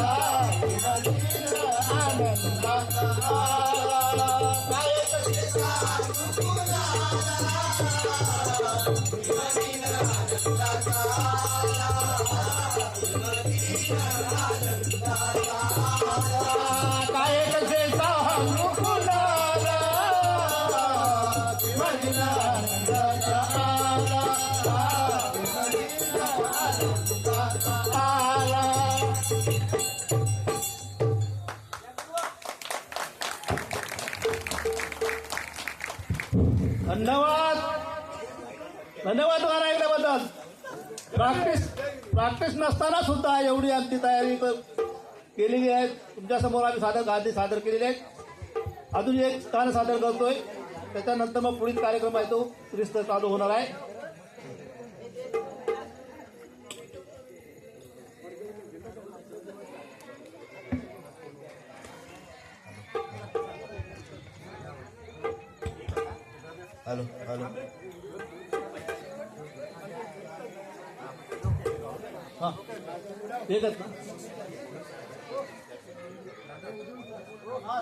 विभजिला आनंदाचा आला काय काय कसे सांगू धन्यवाद. धन्यवाद तुम्हाला ऐकल्याबद्दल. प्रॅक्टिस प्रॅक्टिस नसताना सुद्धा एवढी आमची तयारी केलेली आहे. तुमच्यासमोर आम्ही सादर गादी सादर केलेले आहेत अजून एक गाणं सादर करतोय. त्याच्यानंतर मग पुढील कार्यक्रम आहे तो रिस्त चालू होणार आहे. हॅलो हॅलो हां एकच ना हा